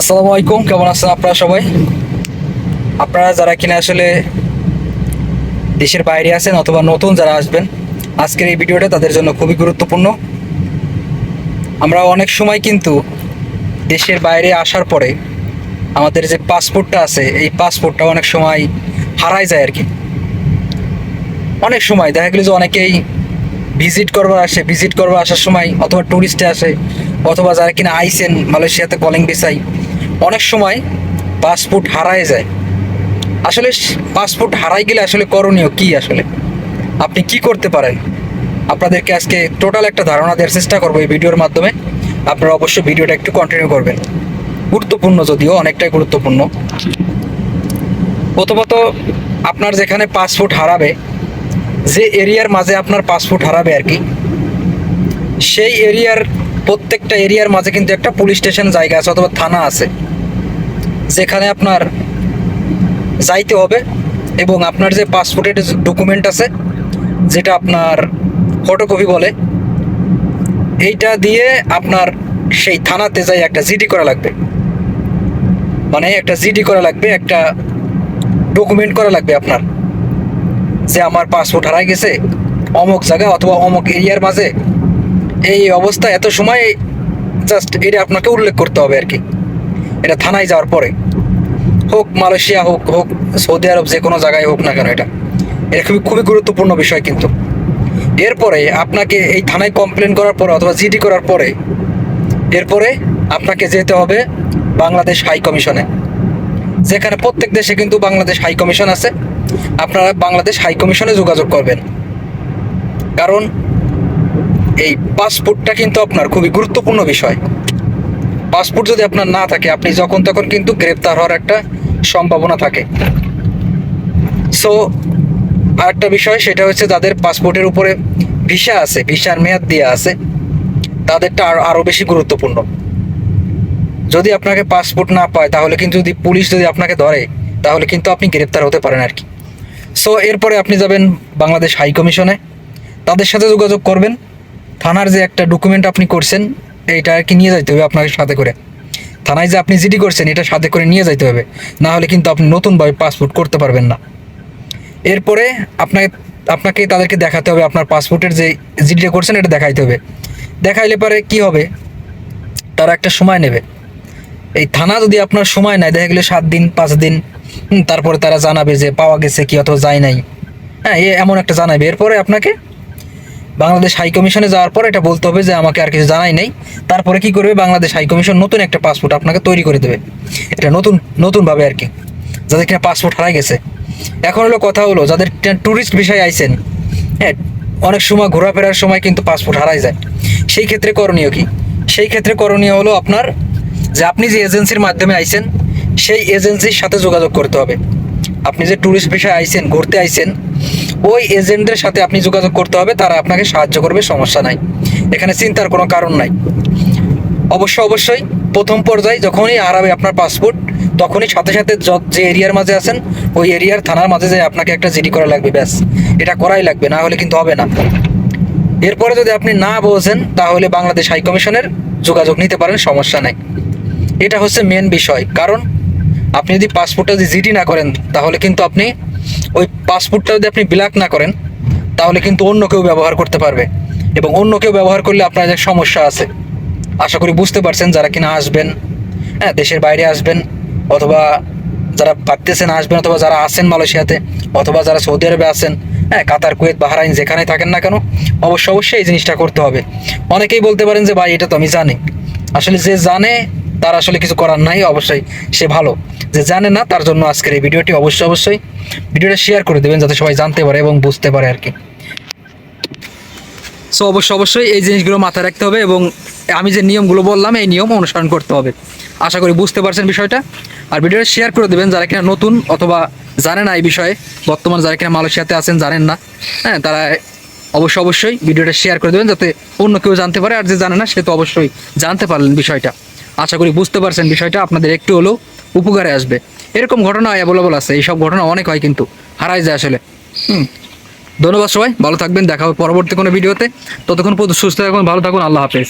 আসসালামু আলাইকুম, কেমন আছেন আপনারা সবাই? আপনারা যারা কিনা আসলে দেশের বাইরে আছেন অথবা নতুন যারা আসবেন, আজকের এই ভিডিওটা তাদের জন্য খুবই গুরুত্বপূর্ণ। আমরা অনেক সময় কিন্তু দেশের বাইরে আসার পরে আমাদের যে পাসপোর্টটা আছে, এই পাসপোর্টটা অনেক সময় হারায় যায় আর কি। অনেক সময় দেখা গেল যে অনেকেই ভিজিট করবার আসে, ভিজিট করবার আসার সময় অথবা ট্যুরিস্টে আসে, অথবা যারা কিনা আইসেন মালয়েশিয়াতে কলিং ভিসাই অনেক সময় পাসপোর্ট হারায় যায়। আসলে পাসপোর্ট হারাই গেলে আসলে করণীয় কি আসলে? আপনি কি করতে পারেন? আপনাদেরকে আজকে টোটাল একটা ধারণা দেওয়ার চেষ্টা করব এই ভিডিওর মাধ্যমে। আপনারা অবশ্যই ভিডিওটা একটু কন্টিনিউ করবেন। গুরুত্বপূর্ণ যদিও অনেকটাই গুরুত্বপূর্ণ। প্রথমত, আপনার যেখানে পাসপোর্ট হারাবে, যে এরিয়ার মাঝে আপনার পাসপোর্ট হারাবে আর কি, সেই এরিয়ার প্রত্যেকটা এরিয়ার মাঝে কিন্তু একটা পুলিশ স্টেশন জায়গা আছে অথবা থানা আছে। যেখানে আপনার যাইতে হবে এবং আপনার যে পাসপোর্টের ডকুমেন্ট আছে, যেটা আপনার ফটোকপি বলে, এইটা দিয়ে আপনার সেই থানাতে যাই একটা জিডি করা লাগবে। মানে একটা জিডি করা লাগবে, একটা ডকুমেন্ট করা লাগবে আপনার, যে আমার পাসপোর্ট হারাই গেছে, অমুক জায়গা অথবা অমুক এরিয়ার মাঝে। এই অবস্থা এত সময় জাস্ট এটা আপনাকে উল্লেখ করতে হবে আর কি। এটা থানায় যাওয়ার পরে, হোক মালয়েশিয়া হোক হোক সৌদি আরব যে কোনো জায়গায় হোক না কেন এটা এটা খুবই খুবই গুরুত্বপূর্ণ বিষয় কিন্তু। এরপরে আপনাকে এই থানায় কমপ্লেন করার পরে অথবা জিডি করার পরে, এরপরে আপনাকে যেতে হবে বাংলাদেশ হাই কমিশনে যেখানে প্রত্যেক দেশে কিন্তু বাংলাদেশ হাই কমিশন আছে। আপনারা বাংলাদেশ হাই কমিশনে যোগাযোগ করবেন। কারণ এই পাসপোর্টটা কিন্তু আপনার খুবই গুরুত্বপূর্ণ বিষয়। পাসপোর্ট যদি আপনার না থাকে, আপনি যখন তখন কিন্তু গ্রেপ্তার হওয়ার একটা সম্ভাবনা থাকে। সো আরেকটা বিষয়, সেটা হচ্ছে যাদের পাসপোর্টের উপরে ভিসা আছে, ভিসার মেয়াদ দেওয়া আছে, তাদেরটা আরও আরও বেশি গুরুত্বপূর্ণ। যদি আপনাকে পাসপোর্ট না পায়, তাহলে কিন্তু যদি পুলিশ যদি আপনাকে ধরে, তাহলে কিন্তু আপনি গ্রেপ্তার হতে পারেন আর কি। সো এরপরে আপনি যাবেন বাংলাদেশ হাই কমিশনে। তাদের সাথে যোগাযোগ করবেন। থানার যে একটা ডকুমেন্ট আপনি করছেন এইটা আর কি নিয়ে যাইতে হবে আপনাকে সাথে করে। থানায় যে আপনি জিডি করছেন, এটা সাথে করে নিয়ে যাইতে হবে। না হলে কিন্তু আপনি নতুনভাবে পাসপোর্ট করতে পারবেন না। এরপরে আপনাকে আপনাকে তাদেরকে দেখাতে হবে, আপনার পাসপোর্টের যে জিডিটা করছেন, এটা দেখাইতে হবে। দেখাইলে পরে কি হবে? তারা একটা সময় নেবে। এই থানা যদি আপনার সময় নেয়, দেখা গেলে সাত দিন, পাঁচ দিন তারপরে তারা জানাবে যে পাওয়া গেছে কি অথবা যায় নাই। হ্যাঁ এমন একটা জানাবে। এরপরে আপনাকে বাংলাদেশ হাই কমিশনে যাওয়ার পর এটা বলতে হবে যে আমাকে আর কিছু জানাই নেই। তারপরে কি করবে? বাংলাদেশ হাই কমিশন নতুন একটা পাসপোর্ট আপনাকে তৈরি করে দেবে। এটা নতুন, নতুনভাবে আর কি। যাদের কিনা পাসপোর্ট হারাই গেছে। এখন হলো কথা হলো, যাদের ট্যুরিস্ট বিষয়ে আইছেন হ্যাঁ অনেক সময় ঘোরাফেরার সময় কিন্তু পাসপোর্ট হারাই যায়। সেই ক্ষেত্রে করণীয় কি? সেই ক্ষেত্রে করণীয় হলো আপনার যে আপনি যে এজেন্সির মাধ্যমে আইছেন, সেই এজেন্সির সাথে যোগাযোগ করতে হবে। আপনি যে ট্যুরিস্ট বিষয়ে আইছেন, ঘুরতে আইছেন ওই এজেন্টদের সাথে আপনি যোগাযোগ করতে হবে, তারা আপনাকে সাহায্য করবে, সমস্যা নাই। এখানে চিন্তার কোনো কারণ নাই। অবশ্য, অবশ্যই, প্রথম পর্যায়ে যখনই আরাবে আপনার পাসপোর্ট, তখনই সাথে সাথে য- এরিয়ার মাঝে আছেন, ওই এরিয়ার থানার মাঝে যে আপনাকে একটা জিডি করা লাগবে, ব্যাস। এটা করাই লাগবে, না হলে কিন্তু হবে না। এরপরে যদি আপনি না বোঝেন তাহলে বাংলাদেশ হাই কমিশনের যোগাযোগ নিতে পারেন, সমস্যা নাই। এটা হচ্ছে মেন বিষয়। কারণ, আপনি যদি পাসপোর্টটা যদি জিডি না করেন, তাহলে কিন্তু আপনি ওই পাসপোর্টটা যদি আপনি ব্ল্যাক না করেন, তাহলে কিন্তু অন্য কেউ ব্যবহার করতে পারবে এবং অন্য কেউ ব্যবহার করলে আপনার যে সমস্যা আছে, আশা করি বুঝতে পারছেন যারা কিনা আসবেন হ্যাঁ দেশের বাইরে আসবেন অথবা যারা ভাবতেছেন আসবেন অথবা যারা আসেন মালয়েশিয়াতে অথবা যারা সৌদি আরবে আছেন হ্যাঁ কাতার, কুয়েত, বাহারাইন যেখানেই থাকেন না কেন অবশ্যই অবশ্যই এই জিনিসটা করতে হবে। অনেকেই বলতে পারেন যে, ভাই, এটা তো আমি জানি। আসলে যে জানে তার আসলে কিছু করার নাই, অবশ্যই সে ভালো। যে জানে না, তার জন্য আজকের এই ভিডিওটি অবশ্যই অবশ্যই ভিডিওটা শেয়ার করে দেবেন, যাতে সবাই জানতে পারে এবং বুঝতে পারে আর কি। সো অবশ্যই অবশ্যই এই জিনিসগুলো মাথায় রাখতে হবে এবং আমি যে নিয়মগুলো বললাম, এই নিয়ম অনুসরণ করতে হবে। আশা করি বুঝতে পারছেন বিষয়টা। আর ভিডিওটা শেয়ার করে দেবেন, যারা কিনা নতুন অথবা জানে না এই বিষয়ে, বর্তমান যারা কিনা মালয়েশিয়াতে আছেন, জানেন না হ্যাঁ তারা অবশ্যই অবশ্যই ভিডিওটা শেয়ার করে দেবেন, যাতে অন্য কেউ জানতে পারে, আর যে জানে না, সে তো অবশ্যই জানতে পারলেন বিষয়টা। আশা করি বুঝতে পারছেন বিষয়টা, আপনাদের একটু হলেও উপকারে আসবে। এরকম ঘটনা অ্যাভেলেবল আছে, এইসব ঘটনা অনেক হয় কিন্তু, হারাই যায় আসলে। হুম। ধন্যবাদ সবাই, ভালো থাকবেন, দেখা হবে পরবর্তী কোনো ভিডিওতে। ততক্ষণ পর্যন্ত সুস্থ থাকুন, ভালো থাকুন, আল্লাহ হাফেজ।